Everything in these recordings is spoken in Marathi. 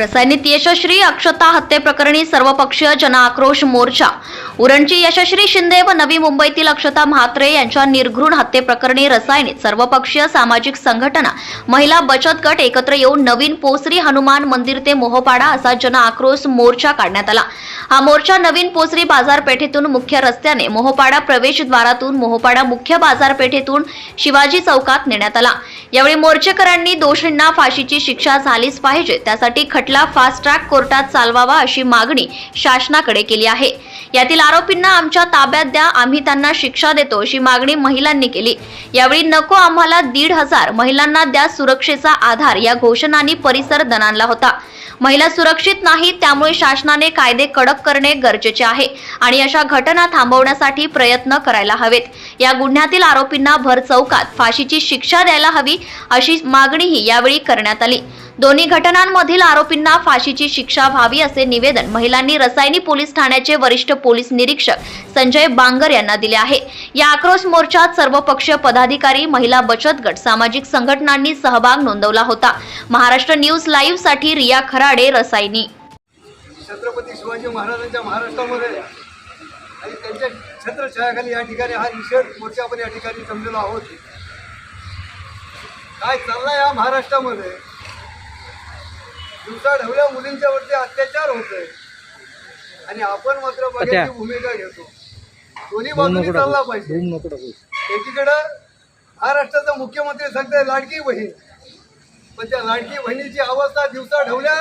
रसायनिक यशस्वी अक्षता हत्येप्रकरणी सर्वपक्षीय जनआक्रोश मोर्चा. उरणची यशस्वी शिंदे व नवी मुंबईतील अक्षता म्हात्रे यांच्या निर्घृण हत्येप्रकरणी रसायने सर्वपक्षीय सामाजिक संघटना महिला बचत गट एकत्र येऊन नवीन पोसरी हनुमान मंदिर ते मोहपाडा असा जनआक्रोश मोर्चा काढण्यात आला. हा मोर्चा नवीन पोसरी बाजारपेठेतून मुख्य रस्त्याने मोहपाडा प्रवेशद्वारातून मोहपाडा मुख्य बाजारपेठेतून शिवाजी चौकात नेण्यात आला. यावेळी मोर्चेकरांनी दोषींना फाशीची शिक्षा झालीच पाहिजे त्यासाठी खटला फास्ट ट्रॅक कोर्टात चालवावा अशी मागणी शासनाकडे केली आहे. यातील आरोपींना आमच्या ताब्यात द्या आम्ही त्यांना शिक्षा देतो अशी मागणी महिलांनी केली. यावेळी नको आम्हाला दीड हजार महिलांना द्या सुरक्षेचा आधार या घोषणांनी परिसर दणाणला होता. महिला सुरक्षित नाहीत त्यामुळे शासनाने कायदे कडक करणे गरजेचे आहे आणि अशा घटना थांबवण्यासाठी प्रयत्न करायला हवेत. या गुन्ह्यातील आरोपींना भर चौकात फाशीची शिक्षा द्यायला हवी अशी मागणीही यावेळी करण्यात आली. दोन्ही घटनांमधील आरोपींना फाशीची शिक्षा व्हावी असे निवेदन महिलांनी रसायनी पोलीस ठाण्याचे वरिष्ठ पोलीस निरीक्षक संजय बांगर यांना दिले आहे. या आक्रोश मोर्चात सर्वपक्षीय पदाधिकारी महिला बचत गट सामाजिक संघटनांनी सहभाग नोंदवला होता. महाराष्ट्र न्यूज लाईव्हसाठी रिया खराडे रसायनी. छत्रपती शिवाजी महाराजांच्या महाराष्ट्रामध्ये आणि त्यांच्या छत्रछायाखाली या ठिकाणी हा निषेध मोर्चा आपण या ठिकाणी जमलेलो आहोत काय चाललाय या महाराष्ट्रामध्ये? दिवसा ढवल्या मुलींच्या वरती अत्याचार होतोय. आणि आपण मात्र बघायची भूमिका घेतो. दोन्ही बाजूनी चालला पाहिजे. एकीकडं महाराष्ट्राचा मुख्यमंत्री सांगते लाडकी बहीण. पण त्या लाडकी बहिणीची अवस्था दिवसा ढवल्या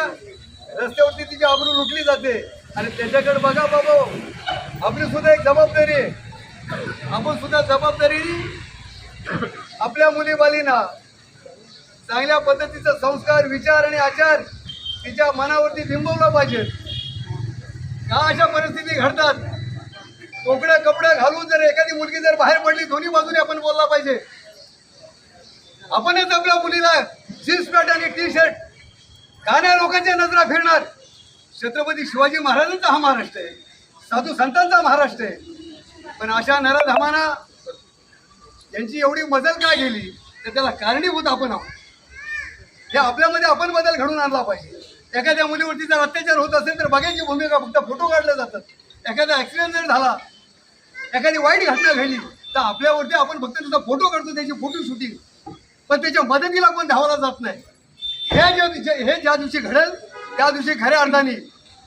रस्त्यावरती तिची आबरू लुटली जाते. आणि त्याच्याकडे बघा बाबा आपली सुद्धा एक जबाबदारी आहे. आपण सुद्धा जबाबदारी आपल्या मुलीबालींना चांगल्या पद्धतीचा संस्कार विचार आणि आचार तिच्या मनावरती बिंबवलं पाहिजे. का अशा परिस्थिती घडतात. कोकड्या कपड्या घालून जर एखादी मुलगी जर बाहेर पडली दोन्ही बाजूने आपण बोलला पाहिजे. आपणच आपल्या मुलीला जीन्स पॅन्ट आणि टी शर्ट गाण्या लोकांच्या नजरा फिरणार. छत्रपती शिवाजी महाराजांचा हा महाराष्ट्र आहे. साधू संतांचा महाराष्ट्र आहे. पण अशा नरधामाना यांची एवढी मजल का गेली? तर त्याला कारणीभूत आपण आहोत. हे आपल्यामध्ये आपण बदल घडून आणला पाहिजे. एखाद्या मुलीवरती जर अत्याचार होत असेल तर बघायची भूमिका फक्त फोटो काढले जातात. एखादा ऍक्सिडेंट जर झाला एखादी वाईट घटना घडली तर आपल्यावरती आपण फक्त त्याचा फोटो काढतो त्याची फोटो शूटिंग पण त्याच्या मदतीला पण धावायला जात नाही. हे ज्या दिवशी हे ज्या दिवशी घडेल त्या दिवशी खऱ्या अर्थाने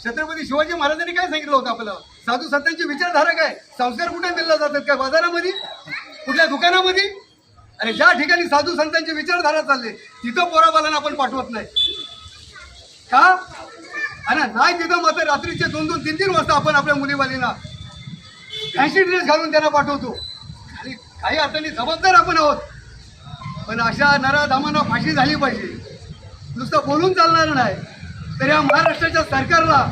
छत्रपती शिवाजी महाराजांनी काय सांगितलं होतं आपल्याला? साधू संतांची विचारधारा काय? संस्कार कुठे दिला जातात काय बाजारामध्ये? कुठल्या दुकानामध्ये? आणि ज्या ठिकाणी साधू संतांची विचारधारा चालली तिथं पोराबालांना आपण पाठवत नाही. का? आणि नाही तिथं मात्र रात्रीचे दोन दोन तीन तीन वाजता आपण आपल्या मुलीबालींना फॅन्सी ड्रेस घालून त्यांना पाठवतो. आणि काही अर्थाने जबाबदार आपण आहोत. पण अशा नराधामांना फाशी झाली पाहिजे. नुसतं बोलून चालणार नाही. तर या महाराष्ट्राच्या सरकारला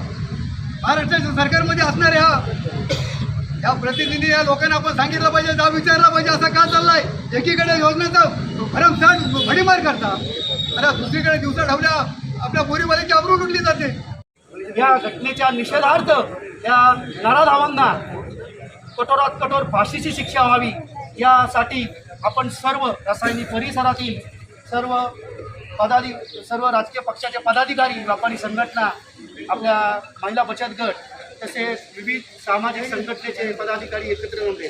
महाराष्ट्राच्या सरकारमध्ये असणाऱ्या या प्रतिनिधी या लोकांना आपण सांगितलं पाहिजे जा विचारला पाहिजे असं का चाललाय? एकीकडे योजनेचा भरमसाठ भडीमार करता. अरे दुसरीकडे दिवसा ठेवल्या आपल्या बोरीवाल्याची आबरू लुटली जाते. या घटनेच्या निषेधार्थ या नराधावांना कठोरात कठोर फाशीची शिक्षा व्हावी. यासाठी आपण सर्व रसायनी परिसरातील सर्व पदाधि सर्व राजकीय पक्षाचे पदाधिकारी व्यापारी संघटना आपल्या महिला बचत गट तसेच विविध सामाजिक संघटनेचे पदाधिकारी एकत्र जमले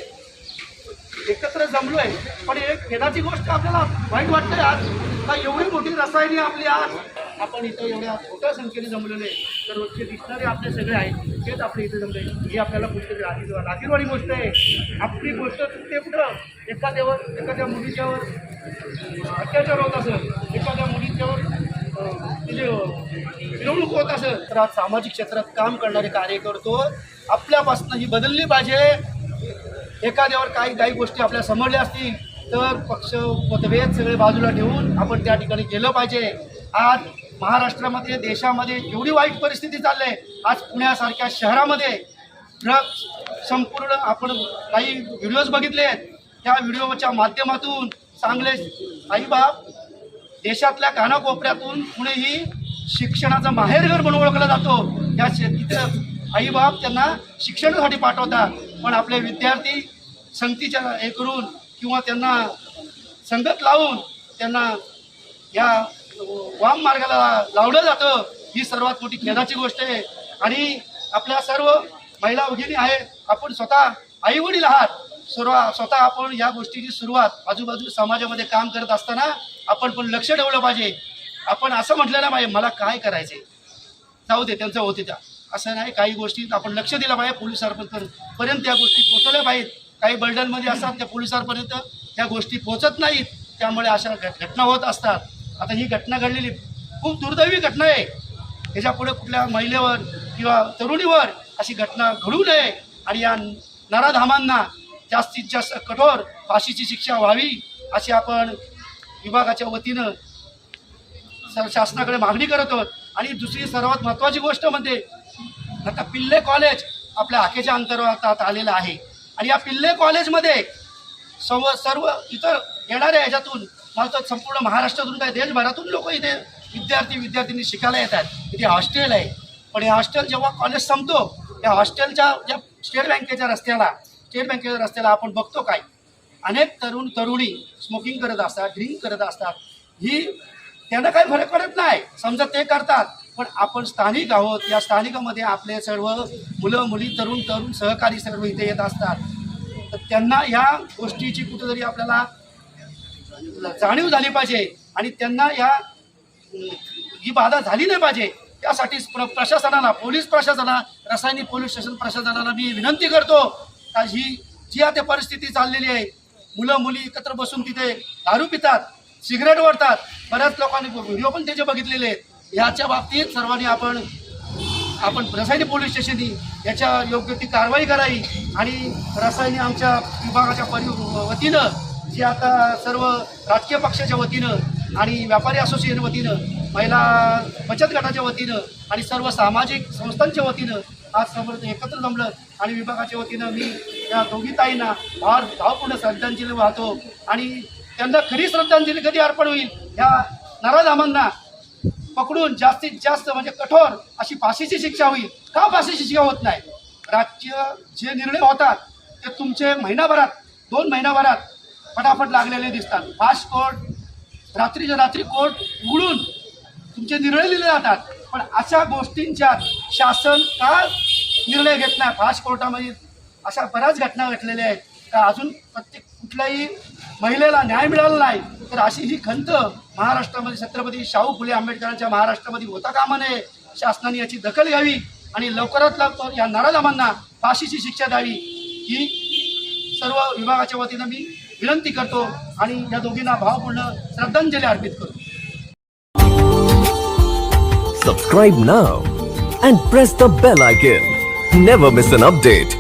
एकत्र जमलो आहे पण एक खेदाची गोष्ट आपल्याला वाईट वाटते आज. का एवढी मोठी रसायने आपली आज आपण इथं एवढ्या मोठ्या संख्येने जमलेले तर रोजचे दिसणारे आपले सगळे आहेत तेच आपले इथे जमले ही आपल्याला गोष्ट राखील राखीलवाडी गोष्ट आहे. आपली गोष्ट ते कुठं? एखाद्यावर एखाद्या मुलीच्यावर अत्याचार होत असेल एखाद्या मुलीच्यावर अं, म्हणजे, मिरवणूक होत असेल तर आज सामाजिक क्षेत्रात काम करणारे कार्यकर्तो आपल्यापासून ही बदलली पाहिजे. एखाद्यावर काही काही गोष्टी आपल्या समजल्या असतील तर पक्ष मतभेद सगळे बाजूला ठेवून आपण त्या ठिकाणी गेलं पाहिजे. आज महाराष्ट्रामध्ये देशामध्ये एवढी वाईट परिस्थिती चालली आहे आज पुण्यासारख्या शहरामध्ये ड्रग्स संपूर्ण आपण काही व्हिडिओज बघितले आहेत. त्या व्हिडिओच्या माध्यमातून चांगले आईबाप देशातल्या कानाकोपऱ्यातून पुणे ही शिक्षणाचं माहेरघर म्हणून ओळखला जातो. त्या शे- तिथं आईबाप त्यांना शिक्षणासाठी पाठवतात पण आपले विद्यार्थी संगतीच्या हे करून किंवा त्यांना संगत लावून त्यांना या वाम मार्गाला लावलं जातं. ही सर्वात मोठी खेदाची गोष्ट आहे. आणि आपल्या सर्व महिला भगिनी आहेत आपण स्वतः आई वडील आहात. सर्व स्वतः आपण या गोष्टीची सुरुवात आजूबाजू समाजामध्ये काम करत असताना आपण पण लक्ष ठेवलं पाहिजे. आपण असं म्हटलं ना पाहिजे मला काय करायचे जाऊ दे त्यांचं होते त्या. असं नाही काही गोष्टी आपण लक्ष दिलं पाहिजे पोलिसांपर्यंत पर्यंत त्या गोष्टी पोहोचवल्या पाहिजेत. काही बर्डनमध्ये असतात त्या पोलिसांपर्यंत त्या गोष्टी पोहोचत नाहीत. त्यामुळे अशा घट- घटना होत असतात. आता ही घटना घडलेली खूप दुर्दैवी घटना आहे. त्याच्यापुढे कुठल्या महिलेवर किंवा तरुणीवर अशी घटना घडू नये आणि या नराधामांना जास्तीत जास्त कठोर फाशीची शिक्षा व्हावी अशी आपण विभागाच्या वतीनं शासनाकडे मागणी करत आहोत. आणि दुसरी सर्वात महत्त्वाची गोष्ट म्हणजे आता पिल्ले कॉलेज आपल्या हाकेच्या अंतर्गतात आलेलं आहे. आणि या पिल्ले कॉलेजमध्ये सर्व सर्व इतर येणाऱ्या ह्याच्यातून मला संपूर्ण महाराष्ट्रातून काय देशभरातून लोक इथे विद्यार्थी विद्यार्थ्यांनी शिकायला येतात. इथे हॉस्टेल आहे. पण हे हॉस्टेल जेव्हा कॉलेज संपतो त्या हॉस्टेलच्या ज्या स्टेट बँकेच्या रस्त्याला स्टेट बँकेच्या रस्त्याला आपण बघतो काय? अनेक तरुण तरुणी स्मोकिंग करत असतात ड्रिंक करत असतात. ही त्यांना काही फरक पडत नाही. समजा ते करतात पण आपण स्थानिक आहोत. या स्थानिकामध्ये आपले सर्व मुलं मुली तरुण तरुण सहकारी सर्व इथे येत असतात. तर त्यांना या गोष्टीची कुठेतरी आपल्याला जाणीव झाली पाहिजे आणि त्यांना या ही बाधा झाली नाही पाहिजे. त्यासाठी प्र प्रशासनाला पोलीस प्रशासना रसायनी पोलीस स्टेशन प्रशासनाला मी विनंती करतो का ही जी आता परिस्थिती चाललेली आहे मुलं मुली एकत्र बसून तिथे दारू पितात सिगरेट ओढतात बऱ्याच लोकांनी व्हिडिओ पण त्याचे बघितलेले आहेत. ह्याच्या बाबतीत सर्वांनी आपण आपण रसायनी पोलीस स्टेशननी याच्या योग्य ती कारवाई करावी आणि रसायनी आमच्या विभागाच्या परि वतीनं जी आता सर्व राजकीय पक्षाच्या वतीनं आणि व्यापारी असोसिएशन वतीनं महिला बचत गटाच्या वतीनं आणि सर्व सामाजिक संस्थांच्या वतीनं आज समोर एकत्र जमलं आणि विभागाच्या वतीनं मी या दोघी ताईंना फार भावपूर्ण श्रद्धांजली वाहतो आणि त्यांना खरी श्रद्धांजली कधी अर्पण होईल या नराधामांना पकडून जास्तीत जास्त म्हणजे कठोर अशी फाशीची शिक्षा होईल. का फाशीची शिक्षा होत नाही? राज्य जे निर्णय होतात ते तुमचे महिनाभरात दोन महिनाभरात फटाफट लागलेले दिसतात. फास्ट कोर्ट रात्रीच्या रात्री कोर्ट उघडून तुमचे निर्णय लिहिले जातात. पण अशा गोष्टींच्या शासन का निर्णय घेत नाही. फास्ट कोर्टामध्ये अशा बऱ्याच घटना घडलेल्या आहेत. का अजून प्रत्येक कुठल्याही महिलेला न्याय मिळाला नाही. तर अशी ही खंत महाराष्ट्रामध्ये छत्रपती शाहू फुले आंबेडकरांच्या महाराष्ट्रामध्ये होता कामा नये. शासनाने याची दखल घ्यावी आणि लवकरात लवकर या नराधमांना फाशीची शिक्षा द्यावी. ही सर्व विभागाच्या वतीनं मी विनंती करतो आणि या दोघींना भावपूर्ण श्रद्धांजली अर्पित करतो. सबस्क्राईब ना and press the bell icon never miss an update